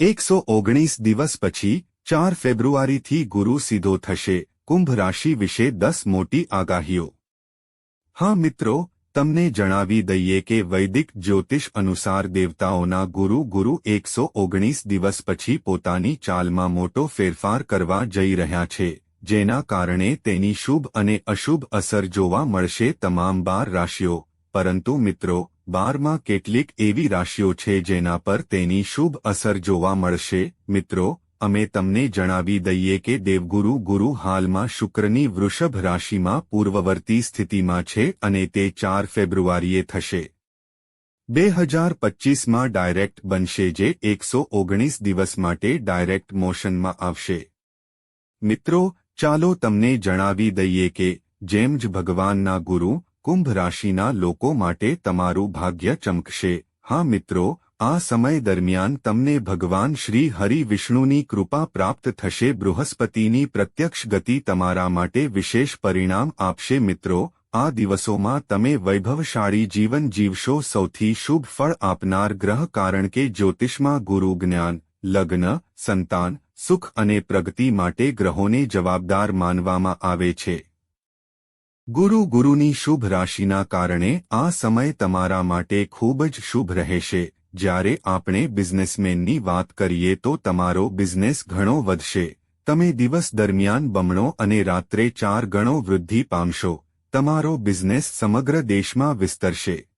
એકસો ઓગણીસ દિવસ પછી, ચાર ફેબ્રુઆરીથી ગુરુ સીધો થશે, કુંભ રાશિ વિશે દસ મોટી આગાહીઓ. હા મિત્રો, તમને જણાવી દઈએ કે વૈદિક જ્યોતિષ અનુસાર દેવતાઓના ગુરુ ગુરુ એકસો ઓગણીસ દિવસ પછી પોતાની ચાલમાં મોટો ફેરફાર કરવા જઈ રહ્યા છે, જેના કારણે તેની શુભ અને અશુભ અસર જોવા મળશે તમામ બાર રાશિઓ. પરંતુ મિત્રો બારમાં કેટલીક એવી રાશિઓ છે જેના પર તેની શુભ અસર જોવા મળશે. મિત્રો, અમે તમને જણાવી દઈએ કે દેવગુરુ ગુરુ હાલમાં શુક્રની વૃષભ રાશિમાં પૂર્વવર્તી સ્થિતિમાં છે અને તે ચાર ફેબ્રુઆરીએ થશે. બે હજાર પચ્ચીસમાં ડાયરેક્ટ બનશે જે એકસો ઓગણીસ દિવસ માટે ડાયરેક્ટ મોશનમાં આવશે. મિત્રો, ચાલો તમને જણાવી દઈએ કે જેમ જ ભગવાનના ગુરુ કુંભ રાશિના લોકો માટે તમારું ભાગ્ય ચમકશે. હા મિત્રો, આ સમય દરમિયાન તમને ભગવાન શ્રી હરિ વિષ્ણુની કૃપા પ્રાપ્ત થશે. બૃહસ્પતિની પ્રત્યક્ષ ગતિ તમારા માટે વિશેષ પરિણામ આપશે. મિત્રો, આ દિવસોમાં તમે વૈભવશાળી જીવન જીવશો. સૌથી શુભ ફળ આપનાર ગ્રહ કારણ કે જ્યોતિષમાં ગુરુ જ્ઞાન, લગ્ન, સંતાન, સુખ અને પ્રગતિ માટે ગ્રહોને જવાબદાર માનવામાં આવે છે. ગુરુ ગુરુની શુભ રાશિના કારણે આ સમય તમારા માટે ખૂબ જ શુભ રહેશે. જ્યારે આપણે બિઝનેસમેનની વાત કરીએ તો તમારો બિઝનેસ ઘણો વધશે. તમે દિવસ દરમિયાન બમણો અને રાત્રે ચાર ગણો વૃદ્ધિ પામશો. તમારો બિઝનેસ સમગ્ર દેશમાં વિસ્તરશે.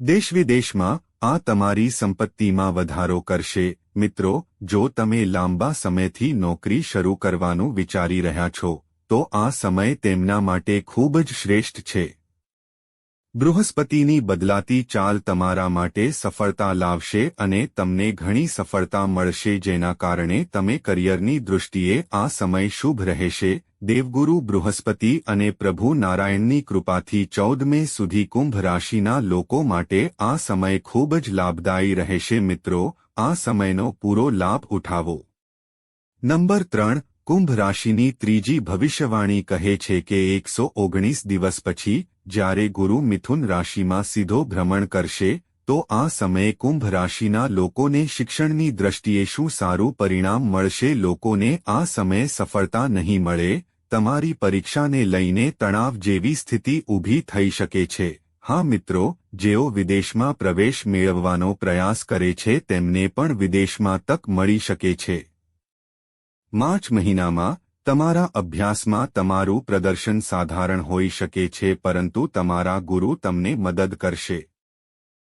દેશવિદેશમાં આ તમારી સંપત્તિમાં વધારો કરશે. મિત્રો, જો તમે લાંબા સમયથી નોકરી શરૂ કરવાનું વિચારી રહ્યા છો તો આ સમય તેમના માટે ખૂબ જ શ્રેષ્ઠ છે. બૃહસ્પતિની બદલાતી ચાલ તમારા માટે સફળતા લાવશે અને તમને ઘણી સફળતા મળશે જેના કારણે તમે કરિયરની દૃષ્ટિએ આ સમય શુભ રહેશે. દેવગુરુ બૃહસ્પતિ અને પ્રભુ નારાયણની કૃપાથી ચૌદ મે સુધી કુંભ રાશિના લોકો માટે આ સમય ખૂબ જ લાભદાયી રહેશે મિત્રો. આ સમયનો પૂરો લાભ ઉઠાવો. નંબર ત્રણ કુંભ રાશિની ત્રીજી ભવિષ્યવાણી કહે છે કે એકસો ઓગણીસ દિવસ પછી, જ્યારે ગુરુ મિથુન રાશિમાં સીધો ભ્રમણ કરશે, તો આ સમયે કુંભ રાશિના લોકોને શિક્ષણની દ્રષ્ટિએ શું સારું પરિણામ મળશે લોકોને આ સમયે સફળતા નહીં મળે, તમારી પરીક્ષાને લઈને તણાવ જેવી સ્થિતિ ઊભી થઈ શકે છે. હા મિત્રો, જેઓ વિદેશમાં પ્રવેશ મેળવવાનો પ્રયાસ કરે છે તેમને પણ વિદેશમાં તક મળી શકે છે. માર્ચ મહિનામાં તમારા અભ્યાસમાં તમારું પ્રદર્શન સાધારણ હોઈ શકે છે પરંતુ તમારા ગુરુ તમને મદદ કરશે.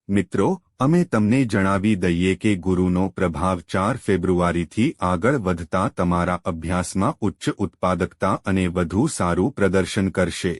મિત્રો, અમે તમને જણાવી દઈએ કે ગુરુનો પ્રભાવ ચાર ફેબ્રુઆરીથી આગળ વધતા તમારા અભ્યાસમાં ઉચ્ચ ઉત્પાદકતા અને વધુ સારું પ્રદર્શન કરશે.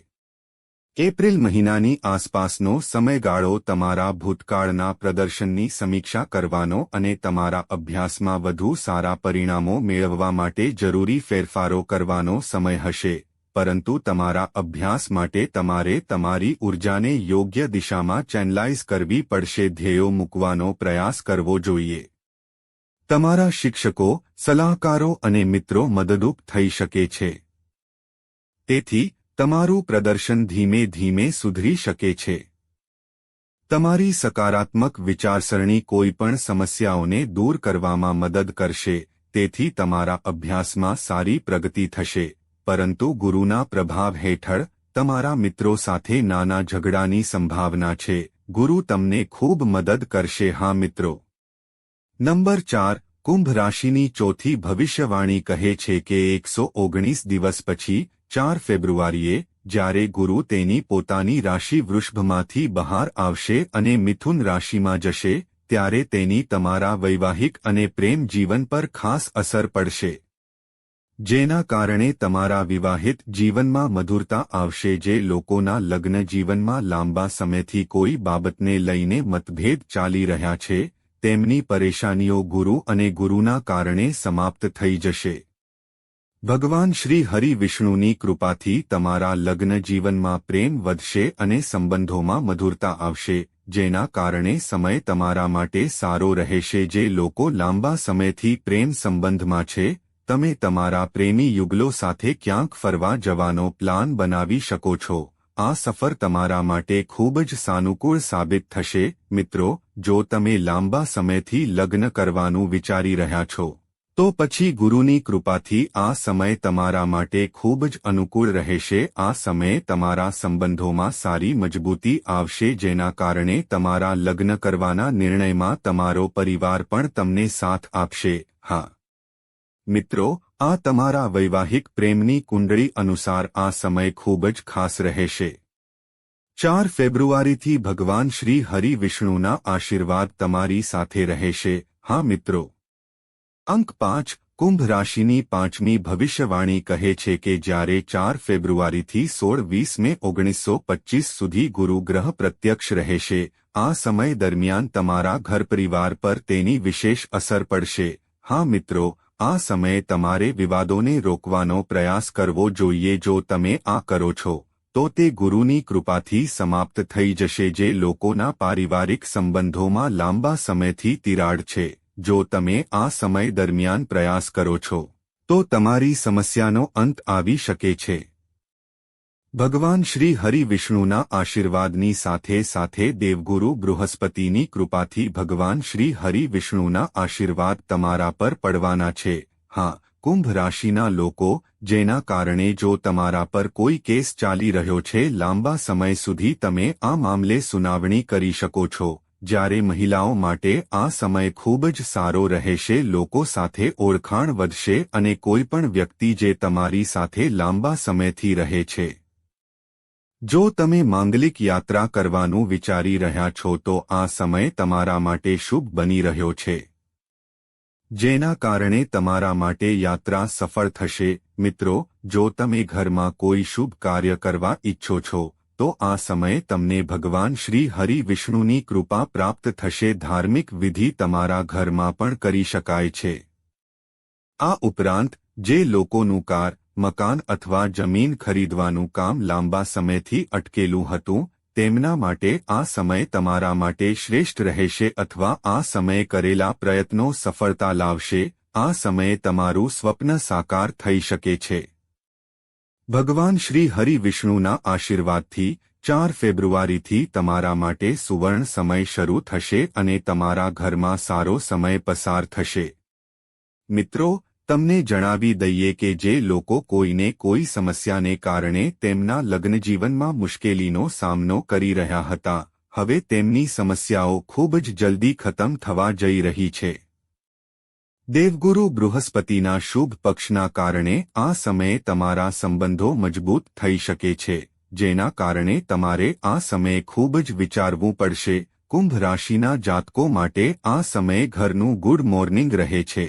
એપ્રિલ મહિનાની આસપાસનો સમયગાળો તમારા ભૂતકાળના પ્રદર્શનની સમીક્ષા કરવાનો અને તમારા અભ્યાસમાં વધુ સારા પરિણામો મેળવવા માટે જરૂરી ફેરફારો કરવાનો સમય હશે, પરંતુ તમારા અભ્યાસ માટે તમારે તમારી ઉર્જાને યોગ્ય દિશામાં ચેનલાઇઝ કરવી પડશે ધ્યેયો મૂકવાનો પ્રયાસ કરવો જોઈએ. તમારા શિક્ષકો, સલાહકારો અને મિત્રો મદદરૂપ થઈ શકે છે. તેથી તમારું પ્રદર્શન ધીમે ધીમે સુધરી શકે છે. તમારી સકારાત્મક વિચારસરણી કોઈપણ સમસ્યાઓને દૂર કરવામાં મદદ કરશે, તેથી તમારા અભ્યાસમાં સારી પ્રગતિ થશે, પરંતુ ગુરુના પ્રભાવ હેઠળ, તમારા મિત્રો સાથે નાના ઝઘડાની સંભાવના છે, ગુરુ તમને ખૂબ મદદ કરશે. હા મિત્રો. નંબર ચાર, કુંભ રાશિની ચોથી ભવિષ્યવાણી કહે છે કે એકસો ઓગણીસ દિવસ પછી ચાર ફેબ્રુઆરીએ, જ્યારે ગુરુ તેની પોતાની રાશિ વૃષભમાંથી બહાર આવશે અને મિથુન રાશિમાં જશે, ત્યારે તેની તમારા વૈવાહિક અને પ્રેમ જીવન પર ખાસ અસર પડશે. જેના કારણે તમારા વિવાહિત જીવનમાં મધુરતા આવશે જે લોકોના લગ્ન જીવનમાં લાંબા સમયથી કોઈ બાબતને લઈને મતભેદ ચાલી રહ્યા છે, તેમની પરેશાનીઓ ગુરુ અને ગુરુના કારણે સમાપ્ત થઈ જશે. ભગવાન શ્રી હરિ વિષ્ણુની કૃપાથી તમારા લગ્ન જીવનમાં પ્રેમ વધશે અને સંબંધોમાં મધુરતા આવશે, જેના કારણે સમય તમારા માટે સારો રહેશે જે લોકો લાંબા સમયથી પ્રેમ સંબંધમાં છે, તમે તમારા પ્રેમી યુગલો સાથે ક્યાંક ફરવા જવાનો પ્લાન બનાવી શકો છો, આ સફર તમારા માટે ખૂબ જ સાનુકૂળ સાબિત થશે, મિત્રો, જો તમે લાંબા સમયથી લગ્ન કરવાનું વિચારી રહ્યા છો. તો પછી ગુરુની કૃપાથી આ સમય તમારા માટે ખૂબ જ અનુકૂળ રહેશે, આ સમયે તમારા સંબંધોમાં સારી મજબૂતી આવશે જેના કારણે તમારા લગ્ન કરવાના નિર્ણયમાં તમારો પરિવાર પણ તમને સાથ આપશે, હા. મિત્રો, આ તમારા વૈવાહિક પ્રેમની કુંડળી અનુસાર આ સમય ખૂબ જ ખાસ રહેશે. ચાર ફેબ્રુઆરીથી ભગવાન શ્રી હરિ વિષ્ણુના આશીર્વાદ તમારી સાથે રહેશે, હા મિત્રો. અંક પાંચ, કુંભ રાશિની પાંચમી ભવિષ્યવાણી કહે છે કે જ્યારે ચાર ફેબ્રુઆરીથી સોળ વીસ મે ઓગણીસો પચ્ચીસ સુધી ગુરુ ગ્રહ પ્રત્યક્ષ રહેશે, આ સમય દરમિયાન તમારા ઘર પરિવાર પર તેની વિશેષ અસર પડશે. હા મિત્રો, આ સમયે તમારે વિવાદોને રોકવાનો પ્રયાસ કરવો જોઈએ જો તમે આ કરો છો, તો તે ગુરુની કૃપાથી સમાપ્ત થઈ જશે જે લોકોના પારિવારિક સંબંધોમાં લાંબા સમયથી તિરાડ છે. જો તમે આ સમય દરમિયાન પ્રયાસ કરો છો, તો તમારી સમસ્યાનો અંત આવી શકે છે. ભગવાન શ્રી હરિ વિષ્ણુના આશીર્વાદની સાથે સાથે દેવગુરુ બૃહસ્પતિની કૃપાથી ભગવાન શ્રી હરિ વિષ્ણુના આશીર્વાદ તમારા પર પડવાના છે. હા, કુંભ રાશિના લોકો, જેના કારણે જો તમારા પર કોઈ કેસ ચાલી રહ્યો છે, લાંબા સમય સુધી તમે આ મામલે સુનાવણી કરી શકો છો. જ્યારે મહિલાઓ માટે આ સમય ખૂબ જ સારો રહેશે, લોકો સાથે ઓળખાણ વધશે અને કોઈપણ વ્યક્તિ જે તમારી સાથે લાંબા સમયથી રહે છે. જો તમે માંગલિક યાત્રા કરવાનું વિચારી રહ્યા છો, તો આ સમય તમારા માટે શુભ બની રહ્યો છે. જેના કારણે તમારા માટે યાત્રા સફળ થશે. મિત્રો, જો તમે ઘરમાં કોઈ શુભ કાર્ય કરવા ઈચ્છો છો તો આ સમયે તમને ભગવાન શ્રી હરિ વિષ્ણુની કૃપા પ્રાપ્ત થશે. ધાર્મિક વિધિ તમારા ઘરમાં પણ કરી શકાય છે. આ ઉપરાંત, જે લોકોનું કાર, મકાન અથવા જમીન ખરીદવાનું કામ લાંબા સમયથી અટકેલું હતું, તેમના માટે આ સમય તમારા માટે શ્રેષ્ઠ રહેશે અથવા આ સમયે કરેલા પ્રયત્નો સફળતા લાવશે. આ સમયે તમારું સ્વપ્ન સાકાર થઈ શકે છે. ભગવાન શ્રી હરિ વિષ્ણુના આશીર્વાદથી ચાર ફેબ્રુઆરીથી તમારા માટે સુવર્ણ સમય શરૂ થશે અને તમારા ઘરમાં સારો સમય પસાર થશે. મિત્રો, તમને જણાવી દઈએ કે જે લોકો કોઈને કોઈ સમસ્યાને કારણે તેમના લગ્નજીવનમાં મુશ્કેલીનો સામનો કરી રહ્યા હતા, હવે તેમની સમસ્યાઓ ખૂબ જ જલ્દી ખતમ થવા જઈ રહી છે. દેવગુરુ બૃહસ્પતિના શુભ પક્ષના કારણે આ સમયે તમારા સંબંધો મજબૂત થઈ શકે છે, જેના કારણે તમારે આ સમયે ખૂબ જ વિચારવું પડશે. કુંભ રાશિના જાતકો માટે આ સમયે ઘરનું ગુડ મોર્નિંગ રહે છે.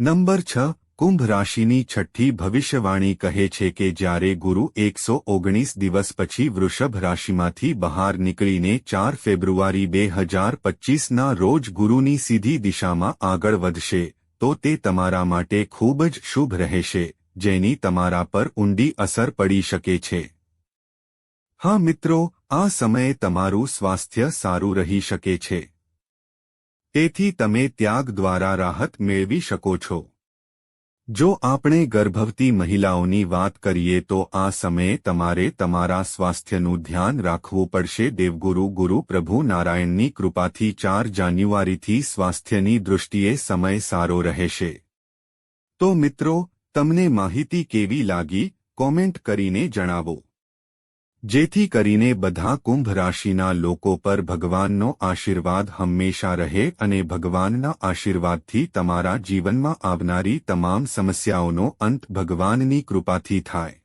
નંબર છ. કુંભ રાશિની છઠ્ઠી ભવિષ્યવાણી કહે છે કે જ્યારે ગુરુ એકસો ઓગણીસ દિવસ પછી વૃષભ રાશિમાંથી બહાર નીકળીને ચાર ફેબ્રુઆરી બે હજાર પચ્ચીસના રોજ ગુરુની સીધી દિશામાં આગળ વધશે, તો તે તમારા માટે ખૂબ જ શુભ રહેશે, જેની તમારા પર ઊંડી અસર પડી શકે છે. હા મિત્રો, આ સમયે તમારું સ્વાસ્થ્ય સારું રહી શકે છે. તેથી તમે ત્યાગ દ્વારા રાહત મેળવી શકો છો. જો આપણે ગર્ભવતી મહિલાઓની વાત કરીએ તો આ સમયે તમારે તમારા સ્વાસ્થ્યનું ધ્યાન રાખવું પડશે. દેવગુરુ, ગુરુ પ્રભુ નારાયણની કૃપાથી ચાર જાન્યુઆરીથી સ્વાસ્થ્યની દૃષ્ટિએ સમય સારો રહેશે. તો મિત્રો, તમને માહિતી કેવી લાગી? કોમેન્ટ કરીને જણાવો. જેથી કરીને બધા કુંભ રાશિના લોકો પર ભગવાનનો આશીર્વાદ હંમેશા રહે અને ભગવાનના આશીર્વાદથી તમારા જીવનમાં આવનારી તમામ સમસ્યાઓનો અંત ભગવાનની કૃપાથી થાય.